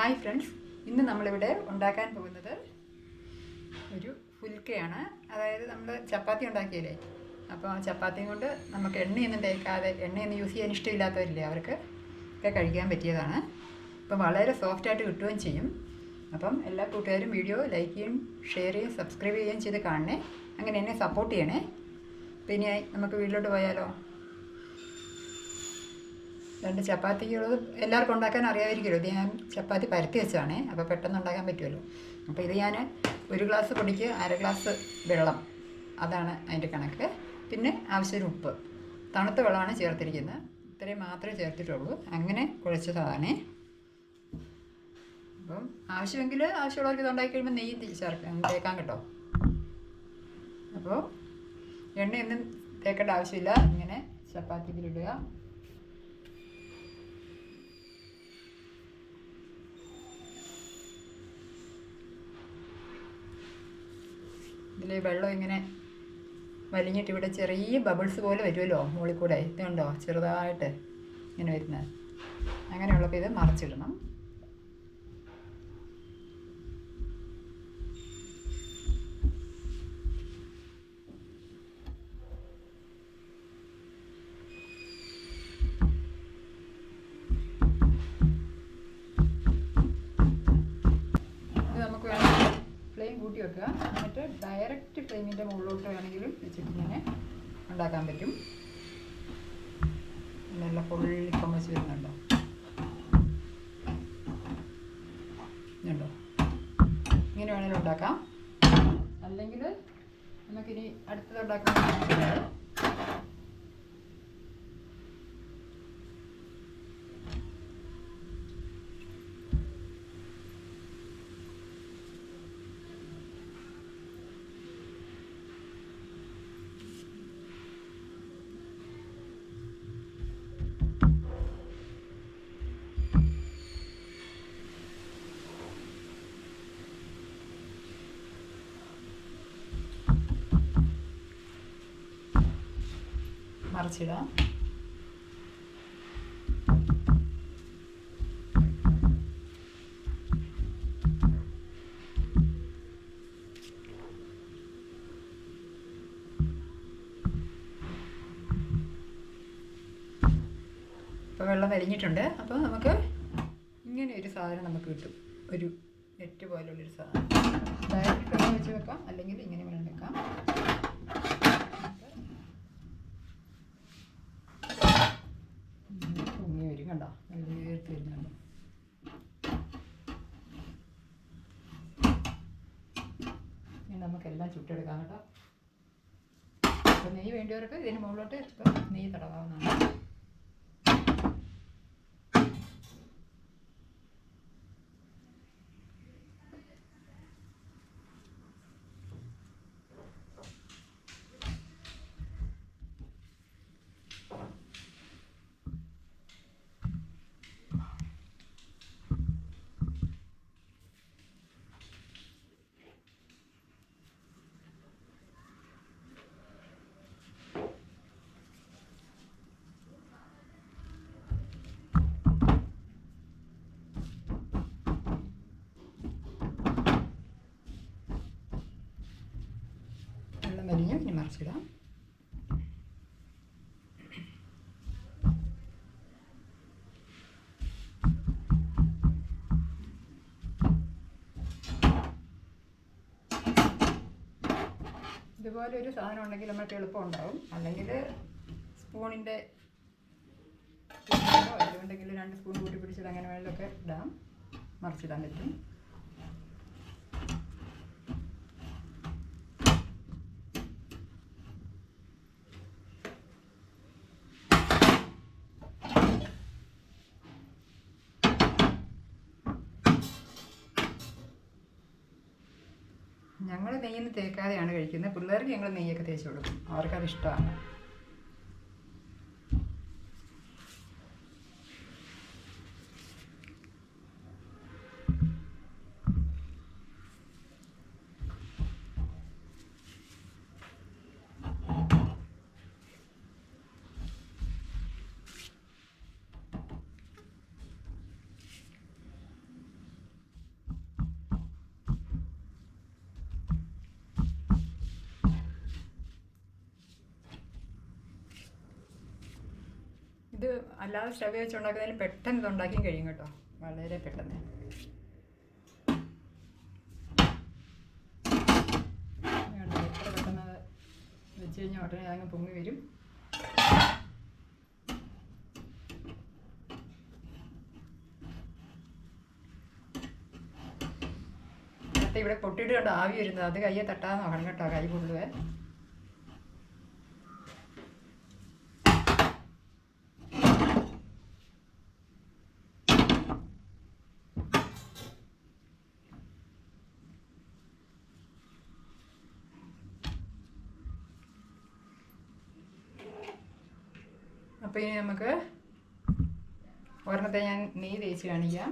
Hi friends ഇന്ന് നമ്മളിവിടെ ഉണ്ടാക്കാൻ പോകുന്നത് ഒരു ഫുൽക്കയാണ് അതായത് നമ്മൾ ചപ്പാത്തി ഉണ്ടാക്കിയല്ലേ? അപ്പോൾ ആ ചപ്പാത്തിയും കൊണ്ട് നമുക്ക് എണ്ണയൊന്നും തേക്കാതെ എണ്ണയൊന്നും യൂസ് ചെയ്യാൻ ഇഷ്ടമില്ലാത്തവരില്ലേ അവർക്ക്? ഒക്കെ കഴിക്കാൻ പറ്റിയതാണ്. അപ്പം വളരെ സോഫ്റ്റായിട്ട് കിട്ടുകയും ചെയ്യും. അപ്പം എല്ലാ കൂട്ടുകാരും വീഡിയോ ലൈക്ക് ചെയ്യും ഷെയർ ചെയ്യും സബ്സ്ക്രൈബ് ചെയ്യുകയും ചെയ്ത് കാണണേ. അങ്ങനെ എന്നെ സപ്പോർട്ട് ചെയ്യണേ. പിന്നെ നമുക്ക് വീട്ടിലോട്ട് പോയാലോ? രണ്ട് ചപ്പാത്തികൾ എല്ലാവർക്കും ഉണ്ടാക്കാൻ അറിയാമായിരിക്കുമല്ലോ. ഇത് ഞാൻ ചപ്പാത്തി പരത്തി വെച്ചാണേ അപ്പോൾ പെട്ടെന്ന് ഉണ്ടാക്കാൻ പറ്റുമല്ലോ. അപ്പോൾ ഇത് ഞാൻ ഒരു ഗ്ലാസ് പൊടിക്ക് അര ഗ്ലാസ് വെള്ളം. അതാണ് അതിന്റെ കണക്ക്. പിന്നെ ആവശ്യത്തിന് ഉപ്പ്. തണുത്ത വെള്ളമാണ് ചേർത്തിരിക്കുന്നത്. ഇത്രയും മാത്രമേ ചേർത്തിട്ടുള്ളൂ. അങ്ങനെ കുഴച്ചതാണേ. അപ്പം ആവശ്യമെങ്കിൽ ആവശ്യമുള്ളവർക്ക് ഇത് ഉണ്ടാക്കി കഴിയുമ്പോൾ നെയ്യ് ചേർക്കാം തേക്കാൻ കേട്ടോ. അപ്പോൾ എണ്ണയൊന്നും തേക്കേണ്ട ആവശ്യമില്ല. ഇങ്ങനെ ചപ്പാത്തിയിലിടുക ഇതിൽ വെള്ളം ഇങ്ങനെ വലിഞ്ഞിട്ട് ഇവിടെ ചെറിയ ബബിൾസ് പോലെ വരുമല്ലോ മുകളിൽ കൂടെ. ഇതുണ്ടോ ചെറുതായിട്ട് ഇങ്ങനെ വരുന്നത്. അങ്ങനെയുള്ളപ്പോൾ ഇത് മറച്ചിടണം. കൂട്ടി വെക്കുക. എന്നിട്ട് ഡയറക്റ്റ് ഫ്ലെയിമിന്റെ മുകളിലോട്ട് വേണമെങ്കിലും വെച്ചിട്ട് ഇങ്ങനെ ഉണ്ടാക്കാൻ പറ്റും. നല്ല പൊള്ളിപ്പം വെച്ച് വരുന്നുണ്ടോ? ഇതുണ്ടോ ഇങ്ങനെ വേണമെങ്കിലും ഉണ്ടാക്കാം. അല്ലെങ്കിൽ നമുക്കിനി അടുത്തത് ഉണ്ടാക്കാൻ മറിച്ചിടാം അപ്പോൾ വെള്ളം വലിഞ്ഞിട്ടുണ്ട്. അപ്പോൾ നമുക്ക് ഇങ്ങനെ ഒരു സാധനം നമുക്ക് കിട്ടും. ഒരു നെറ്റ് പോലുള്ളൊരു സാധനം. അതായത് വെള്ളം വെച്ച് വെക്കാം. അല്ലെങ്കിൽ ഇങ്ങനെ വേണം വെക്കാം പൊങ്ങി വരും കണ്ടോ നല്ല വീർത്ത് വരുന്നുണ്ട് ഇനി നമുക്കെല്ലാം ചുട്ടെടുക്കാം കേട്ടോ. അപ്പോൾ നെയ്യ് വേണ്ടിയവർക്ക് ഇതിന് മുകളിലോട്ട് നെയ്യ് തടവാവുന്നതാണ് വെള്ളം വലിഞ്ഞു ഇനി മറിച്ചിടാം ഇതുപോലെ ഒരു സാധനം ഉണ്ടെങ്കിൽ നമുക്ക് എളുപ്പം ഉണ്ടാവും അല്ലെങ്കിൽ സ്പൂണിന്റെ ഉണ്ടെങ്കിൽ രണ്ട് സ്പൂൺ കൂട്ടി പിടിച്ചിട്ട് അങ്ങനെ വേണമെങ്കിലൊക്കെ ഇടാം. മറിച്ചിടാൻ പറ്റും. ഞങ്ങൾ നെയ്യൊന്നും തേക്കാതെയാണ് കഴിക്കുന്നത്. പിള്ളേർക്ക് ഞങ്ങൾ നെയ്യൊക്കെ തേച്ച് കൊടുക്കും. അവർക്കത് ഇഷ്ടമാണ്. അല്ലാതെ സ്റ്റവ് വെച്ച് ഉണ്ടാക്കുന്നതിന് പെട്ടെന്ന് ഇത് ഉണ്ടാക്കിയും കഴിയും കേട്ടോ. വളരെ പെട്ടെന്ന്. എത്ര പെട്ടെന്ന് വെച്ച് കഴിഞ്ഞാൽ ഉടനെ അങ്ങ് പൊങ്ങി വരും. ഇവിടെ പൊട്ടിയിട്ട് ആവി വരുന്നത്. അത് കയ്യെ തട്ടാതെ നോക്കണം കേട്ടോ കൈ കൊള്ളുവേ അപ്പോൾ ഇനി നമുക്ക് ഒരെണ്ണത്തെ ഞാൻ നെയ്യ് തേച്ച് കാണിക്കാം.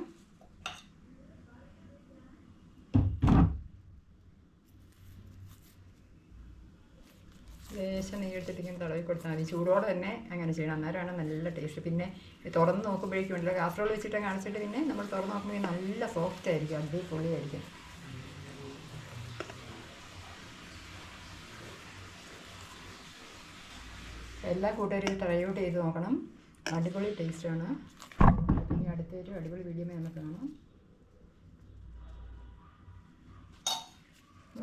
ലേശം നെയ്യ് എടുത്തിട്ട് ഇങ്ങനെ തടവി കൊടുത്താൽ മതി. ചൂടോടെ തന്നെ അങ്ങനെ ചെയ്യണം. അന്നേരമാണ് നല്ല ടേസ്റ്റ് പിന്നെ തുറന്ന് നോക്കുമ്പോഴേക്കും ഉണ്ടല്ലോ കാസറോൾ വെച്ചിട്ട് കാണിച്ചിട്ട് പിന്നെ നമ്മൾ തുറന്ന് നോക്കുമ്പോൾ നല്ല സോഫ്റ്റ് ആയിരിക്കും അടിപൊളിയായിരിക്കും. എല്ലാ കൂട്ടുകാരും ട്രൈ ഔട്ട് ചെയ്ത് നോക്കണം. അടിപൊളി ടേസ്റ്റാണ് ഇനി അടുത്തൊരു അടിപൊളി വീഡിയോ നമുക്ക് കാണാം.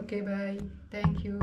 Okay bye thank you